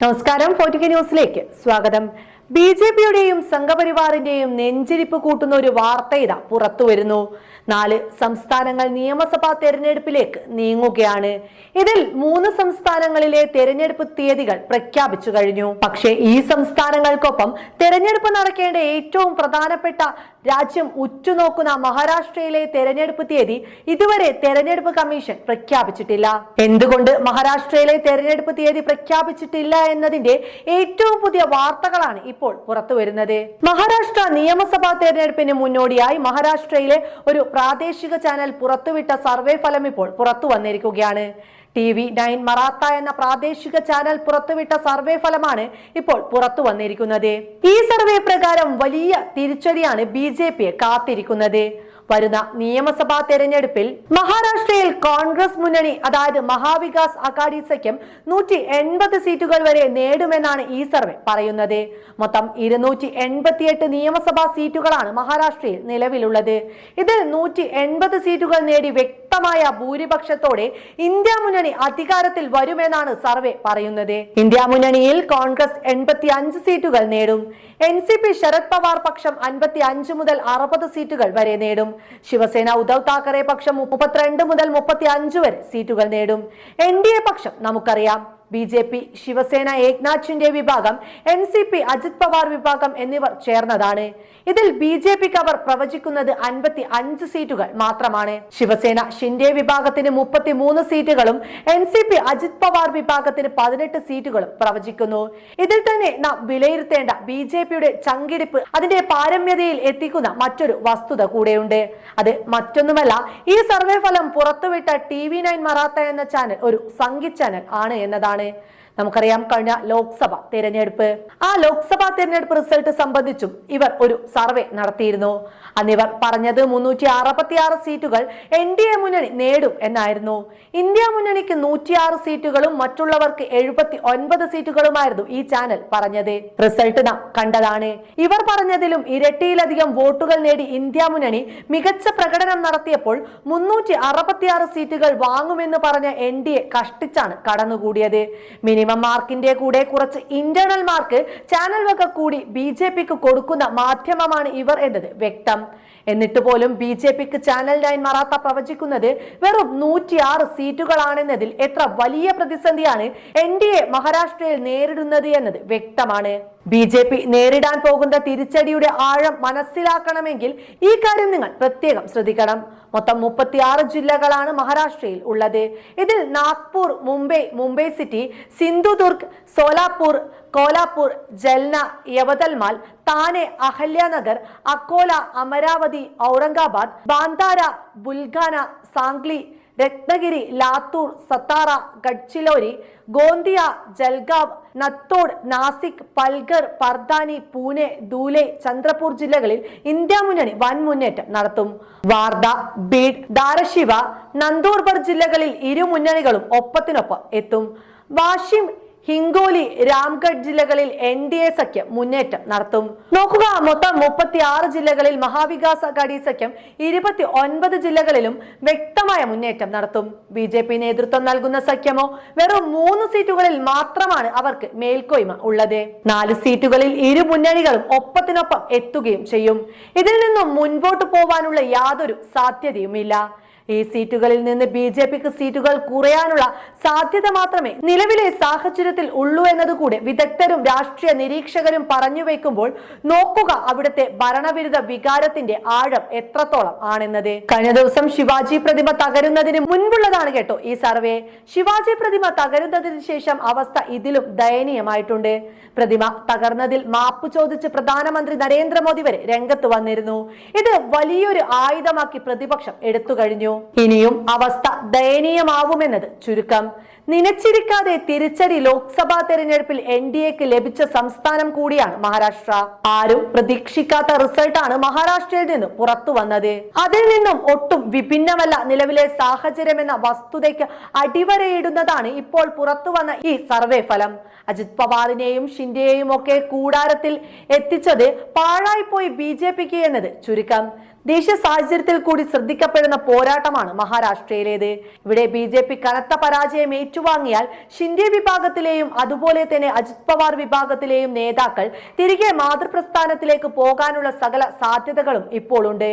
നമസ്കാരം ഫോർട്ടിക്ക ന്യൂസിലേക്ക് സ്വാഗതം. ബി ജെ പിയുടെയും സംഘപരിവാറിന്റെയും നെഞ്ചിരിപ്പ് കൂട്ടുന്ന ഒരു വാർത്ത ഇതാ പുറത്തുവരുന്നു നാല് സംസ്ഥാനങ്ങൾ നിയമസഭാ തെരഞ്ഞെടുപ്പിലേക്ക് നീങ്ങുകയാണ്. ഇതിൽ മൂന്ന് സംസ്ഥാനങ്ങളിലെ തെരഞ്ഞെടുപ്പ് തീയതികൾ പ്രഖ്യാപിച്ചു കഴിഞ്ഞു. പക്ഷേ ഈ സംസ്ഥാനങ്ങൾക്കൊപ്പം തെരഞ്ഞെടുപ്പ് നടക്കേണ്ട ഏറ്റവും പ്രധാനപ്പെട്ട രാജ്യം ഉറ്റുനോക്കുന്ന മഹാരാഷ്ട്രയിലെ തെരഞ്ഞെടുപ്പ് തീയതി ഇതുവരെ തെരഞ്ഞെടുപ്പ് കമ്മീഷൻ പ്രഖ്യാപിച്ചിട്ടില്ല. എന്തുകൊണ്ട് മഹാരാഷ്ട്രയിലെ തെരഞ്ഞെടുപ്പ് തീയതി പ്രഖ്യാപിച്ചിട്ടില്ല എന്നതിന്റെ ഏറ്റവും പുതിയ വാർത്തകളാണ് ഇപ്പോൾ പുറത്തു വരുന്നത് മഹാരാഷ്ട്ര നിയമസഭാ തെരഞ്ഞെടുപ്പിന് മുന്നോടിയായി മഹാരാഷ്ട്രയിലെ ഒരു പ്രാദേശിക ചാനൽ പുറത്തുവിട്ട സർവേ ഫലം ഇപ്പോൾ പുറത്തു വന്നിരിക്കുകയാണ് ടി വി നയൻ മറാത്ത എന്ന പ്രാദേശിക ചാനൽ പുറത്തുവിട്ട സർവേ ഫലമാണ് ഇപ്പോൾ പുറത്തു വന്നിരിക്കുന്നത്. ഈ സർവേ പ്രകാരം വലിയ തിരിച്ചടിയാണ് ബി ജെ പിയെ കാത്തിരിക്കുന്നത്. വരുന്ന നിയമസഭാ തെരഞ്ഞെടുപ്പിൽ മഹാരാഷ്ട്രയിൽ കോൺഗ്രസ് മുന്നണി അതായത് മഹാവികാസ് അഘാടി സഖ്യം നൂറ്റി എൺപത് സീറ്റുകൾ വരെ നേടുമെന്നാണ് ഈ സർവേ പറയുന്നത്. മൊത്തം ഇരുന്നൂറ്റി എൺപത്തിയെട്ട് നിയമസഭാ സീറ്റുകളാണ് മഹാരാഷ്ട്രയിൽ നിലവിലുള്ളത്. ഇതിൽ നൂറ്റി എൺപത് സീറ്റുകൾ നേടി വ്യക്തമായ ഭൂരിപക്ഷത്തോടെ ഇന്ത്യ മുന്നണി അധികാരത്തിൽ വരുമെന്നാണ് സർവേ പറയുന്നത്. ഇന്ത്യ മുന്നണിയിൽ കോൺഗ്രസ് എൺപത്തി അഞ്ച് സീറ്റുകൾ നേടും. N C P Sharad Pawar പക്ഷം അൻപത്തി അഞ്ച് മുതൽ അറുപത് സീറ്റുകൾ വരെ നേടും. ശിവസേന ഉദ്ധവ് താക്കറെ പക്ഷം മുപ്പത്തിരണ്ട് മുതൽ മുപ്പത്തി അഞ്ച് വരെ സീറ്റുകൾ നേടും. എൻ ഡി എ പക്ഷം നമുക്കറിയാം. B J P Shiv Sena Eknath Shinde വിഭാഗം N C P Ajit Pawar വിഭാഗം എന്നിവർ ചേർന്നതാണ്. ഇതിൽ ബി ജെ പിക്ക് അവർ പ്രവചിക്കുന്നത് അൻപത്തി അഞ്ച് സീറ്റുകൾ മാത്രമാണ്. ശിവസേന ഷിൻഡെ വിഭാഗത്തിന് മുപ്പത്തി മൂന്ന് സീറ്റുകളും N C P Ajit Pawar വിഭാഗത്തിന് പതിനെട്ട് സീറ്റുകളും പ്രവചിക്കുന്നു. ഇതിൽ തന്നെ നാം വിലയിരുത്തേണ്ട ബി ജെ പിയുടെ ചങ്കിടിപ്പ് അതിന്റെ പാരമ്യതയിൽ എത്തിക്കുന്ന മറ്റൊരു വസ്തുത കൂടെയുണ്ട്. അത് മറ്റൊന്നുമല്ല ഈ സർവേ ഫലം പുറത്തുവിട്ട ടി വി നയൻ മറാത്ത എന്ന ചാനൽ ഒരു സംഘി ചാനൽ ആണ് എന്നതാണ്. 你 നമുക്കറിയാം കഴിഞ്ഞ ലോക്സഭ തെരഞ്ഞെടുപ്പ്. ആ ലോക്സഭാ തെരഞ്ഞെടുപ്പ് റിസൾട്ട് സംബന്ധിച്ചും ഇവർ ഒരു സർവേ നടത്തിയിരുന്നു. അന്ന് ഇവർ പറഞ്ഞത് മുന്നൂറ്റി അറുപത്തി ആറ് സീറ്റുകൾ എൻ ഡി എ മുന്നണി നേടും എന്നായിരുന്നു. ഇന്ത്യ മുന്നണിക്ക് നൂറ്റിയാറ് സീറ്റുകളും മറ്റുള്ളവർക്ക് എഴുപത്തി ഒൻപത് സീറ്റുകളുമായിരുന്നു ഈ ചാനൽ പറഞ്ഞത്. റിസൾട്ട് നാം കണ്ടതാണ്. ഇവർ പറഞ്ഞതിലും ഇരട്ടിയിലധികം വോട്ടുകൾ നേടി ഇന്ത്യ മുന്നണി മികച്ച പ്രകടനം നടത്തിയപ്പോൾ മുന്നൂറ്റി അറുപത്തിയാറ് സീറ്റുകൾ വാങ്ങുമെന്ന് പറഞ്ഞ എൻ ഡി എ കഷ്ടിച്ചാണ് കടന്നുകൂടിയത്. മിനിമം മാർക്കിന്റെ കൂടെ കുറച്ച് ഇന്റേണൽ മാർക്ക് ചാനൽ വക കൂടി ബി ജെ പിക്ക് കൊടുക്കുന്ന മാധ്യമമാണ് ഇവർ എന്നത് വ്യക്തം. എന്നിട്ട് പോലും ബി ജെ പിക്ക് ചാനൽ നയൻ മറാത്ത പ്രവചിക്കുന്നത് വെറും നൂറ്റിയാറ് സീറ്റുകളാണെന്നതിൽ എത്ര വലിയ പ്രതിസന്ധിയാണ് എൻ ഡി എ മഹാരാഷ്ട്രയിൽ നേരിടുന്നത് എന്നത് വ്യക്തമാണ്. ബി ജെ പി നേരിടാൻ പോകുന്ന തിരിച്ചടിയുടെ ആഴം മനസ്സിലാക്കണമെങ്കിൽ ഈ കാര്യം നിങ്ങൾ പ്രത്യേകം ശ്രദ്ധിക്കണം. മൊത്തം മുപ്പത്തിയാറ് ജില്ലകളാണ് മഹാരാഷ്ട്രയിൽ ഉള്ളത്. ഇതിൽ നാഗ്പൂർ മുംബൈ മുംബൈ സിറ്റി സിന്ധുദുർഗ് സോലാപൂർ കോലാപൂർ ജൽന യവതൽമാൽ താനെ അഹല്യാനഗർ അക്കോല അമരാവതി ഔറംഗാബാദ് ബാന്താര ബുൽഗാന സാംഗ്ലി രത്നഗിരി ലാത്തൂർ സത്താറ ഗഡ്ചിലോരി ഗോന്ദിയ ജൽഗാവ് നത്തോഡ് നാസിക് പൽഗർ പർദാനി പൂനെ ധൂലെ ചന്ദ്രപൂർ ജില്ലകളിൽ ഇന്ത്യ മുന്നണി വൻ മുന്നേറ്റം നടത്തും. വാർദ ബീഡ് ദാരശിവ നന്ദൂർബർ ജില്ലകളിൽ ഇരു മുന്നണികളും ഒപ്പത്തിനൊപ്പം എത്തും. വാഷിം ഹിങ്കോലി രാംഗഡ് ജില്ലകളിൽ എൻ ഡി എ സഖ്യം മുന്നേറ്റം നടത്തും. നോക്കുക മൊത്തം മുപ്പത്തി ആറ് ജില്ലകളിൽ മഹാവികാസ് അഘാടി സഖ്യം ഇരുപത്തി ഒൻപത് ജില്ലകളിലും വ്യക്തമായ മുന്നേറ്റം നടത്തും. ബി ജെ പി നേതൃത്വം നൽകുന്ന സഖ്യമോ വെറും മൂന്ന് സീറ്റുകളിൽ മാത്രമാണ് അവർക്ക് മേൽക്കോയ്മ ഉള്ളത്. നാല് സീറ്റുകളിൽ ഇരു മുന്നണികളും ഒപ്പത്തിനൊപ്പം എത്തുകയും ചെയ്യും. ഇതിൽ നിന്നും മുൻപോട്ട് പോവാനുള്ള യാതൊരു സാധ്യതയുമില്ല. ഈ സീറ്റുകളിൽ നിന്ന് ബി ജെ പിക്ക് സീറ്റുകൾ കുറയാനുള്ള സാധ്യത മാത്രമേ നിലവിലെ സാഹചര്യത്തിൽ ഉള്ളൂ എന്നതുകൂടെ വിദഗ്ധരും രാഷ്ട്രീയ നിരീക്ഷകരും പറഞ്ഞു വെക്കുമ്പോൾ നോക്കുക അവിടുത്തെ ഭരണവിരുദ്ധ വികാരത്തിന്റെ ആഴം എത്രത്തോളം ആണെന്നത്. കഴിഞ്ഞ ദിവസം ശിവാജി പ്രതിമ തകരുന്നതിന് മുൻപുള്ളതാണ് കേട്ടോ ഈ സർവേ. ശിവാജി പ്രതിമ തകരുന്നതിന് ശേഷം അവസ്ഥ ഇതിലും ദയനീയമായിട്ടുണ്ട്. പ്രതിമ തകർന്നതിൽ മാപ്പ് ചോദിച്ച് പ്രധാനമന്ത്രി നരേന്ദ്രമോദി വരെ രംഗത്ത് വന്നിരുന്നു. ഇത് വലിയൊരു ആയുധമാക്കി പ്രതിപക്ഷം എടുത്തു കഴിഞ്ഞു. ഇനിയും അവസ്ഥ ദയനീയമാവുമെന്നത് ചുരുക്കം. നിലച്ചിരിക്കാതെ തിരിച്ചടി ലോക്സഭാ തെരഞ്ഞെടുപ്പിൽ എൻ ഡി എക്ക് ലഭിച്ച സംസ്ഥാനം കൂടിയാണ് മഹാരാഷ്ട്ര. ആരും പ്രതീക്ഷിക്കാത്ത റിസൾട്ടാണ് മഹാരാഷ്ട്രയിൽ നിന്ന് പുറത്തു വന്നത്. അതിൽ നിന്നും ഒട്ടും വിഭിന്നമല്ല നിലവിലെ സാഹചര്യം എന്ന വസ്തുതയ്ക്ക് അടിവരയിടുന്നതാണ് ഇപ്പോൾ പുറത്തു വന്ന ഈ സർവേ ഫലം. അജിത് പവാറിനെയും ഷിൻഡെയെയും ഒക്കെ കൂടാരത്തിൽ എത്തിച്ചത് പാഴായിപ്പോയി ബി ജെ പിക്ക് എന്നത് ചുരുക്കം. ദേശീയ സാഹചര്യത്തിൽ കൂടി ശ്രദ്ധിക്കപ്പെടുന്ന പോരാട്ടമാണ് മഹാരാഷ്ട്രയിലേത്. ഇവിടെ ബി ജെ പി കനത്ത പരാജയം ഏറ്റുവാങ്ങിയാൽ ഷിൻഡെ വിഭാഗത്തിലെയും അതുപോലെ തന്നെ അജിത് പവാർ വിഭാഗത്തിലെയും നേതാക്കൾ തിരികെ മാതൃപ്രസ്ഥാനത്തിലേക്ക് പോകാനുള്ള സകല സാധ്യതകളും ഇപ്പോൾ ഉണ്ട്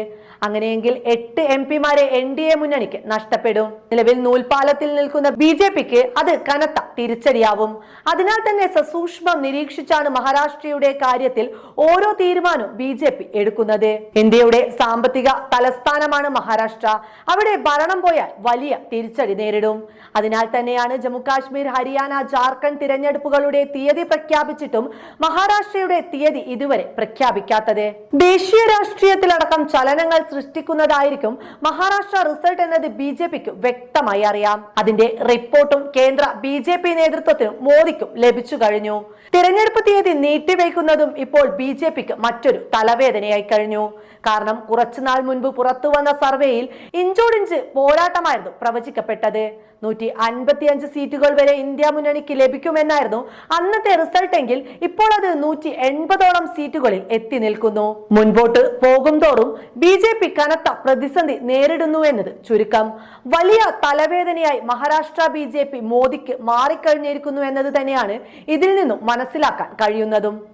അങ്ങനെയെങ്കിൽ എട്ട് എം പിമാരെ എൻ ഡി എ മുന്നണിക്ക് നഷ്ടപ്പെടും. നിലവിൽ നൂൽപാലത്തിൽ നിൽക്കുന്ന ബി ജെ പിക്ക് അത് കനത്ത തിരിച്ചടിയാവും. അതിനാൽ തന്നെ സസൂക്ഷ്മം നിരീക്ഷിച്ചാണ് മഹാരാഷ്ട്രയുടെ കാര്യത്തിൽ ഓരോ തീരുമാനവും ബി ജെ പി എടുക്കുന്നത്. ഇന്ത്യയുടെ സാമ്പത്തിക തലസ്ഥാനമാണ് മഹാരാഷ്ട്ര. അവിടെ ഭരണം പോയാൽ വലിയ തിരിച്ചടി നേരിടും. അതിനാൽ തന്നെയാണ് ജമ്മു കാശ്മീർ ഹരിയാന ജാർഖണ്ഡ് തിരഞ്ഞെടുപ്പുകളുടെ തീയതി പ്രഖ്യാപിച്ചിട്ടും മഹാരാഷ്ട്രയുടെ തീയതി ഇതുവരെ പ്രഖ്യാപിക്കാത്തത്. ദേശീയ രാഷ്ട്രീയത്തിലടക്കം ചലനങ്ങൾ സൃഷ്ടിക്കുന്നതായിരിക്കും മഹാരാഷ്ട്ര റിസൾട്ട് എന്നത് ബി ജെ പിക്ക് വ്യക്തമായി അറിയാം. അതിന്റെ റിപ്പോർട്ടും കേന്ദ്ര ബി ജെ പി നേതൃത്വത്തിനും മോദിക്കും ലഭിച്ചു കഴിഞ്ഞു. തിരഞ്ഞെടുപ്പ് തീയതി നീട്ടിവെക്കുന്നതും ഇപ്പോൾ ബി ജെ പിക്ക് മറ്റൊരു തലവേദനയായി കഴിഞ്ഞു. കാരണം കുറച്ചുനാൾ മുൻപ് പുറത്തു വന്ന സർവേയിൽ ഇഞ്ചോടിഞ്ച് പോരാട്ടമായിരുന്നു പ്രവചിക്കപ്പെട്ടത്. നൂറ്റി അൻപത്തിയഞ്ച് സീറ്റുകൾ വരെ ഇന്ത്യ മുന്നണിക്ക് ലഭിക്കുമെന്നായിരുന്നു അന്നത്തെ റിസൾട്ട് എങ്കിൽ ഇപ്പോൾ അത് നൂറ്റി എൺപതോളം സീറ്റുകളിൽ എത്തി നിൽക്കുന്നു. മുൻപോട്ട് പോകും തോറും ബി ജെ പി കനത്ത പ്രതിസന്ധി നേരിടുന്നു എന്നത് ചുരുക്കം. വലിയ തലവേദനയായി മഹാരാഷ്ട്ര ബി ജെ പി മോദിക്ക് മാറിക്കഴിഞ്ഞിരിക്കുന്നു എന്നത് തന്നെയാണ് ഇതിൽ നിന്നും മനസ്സിലാക്കാൻ കഴിയുന്നതും.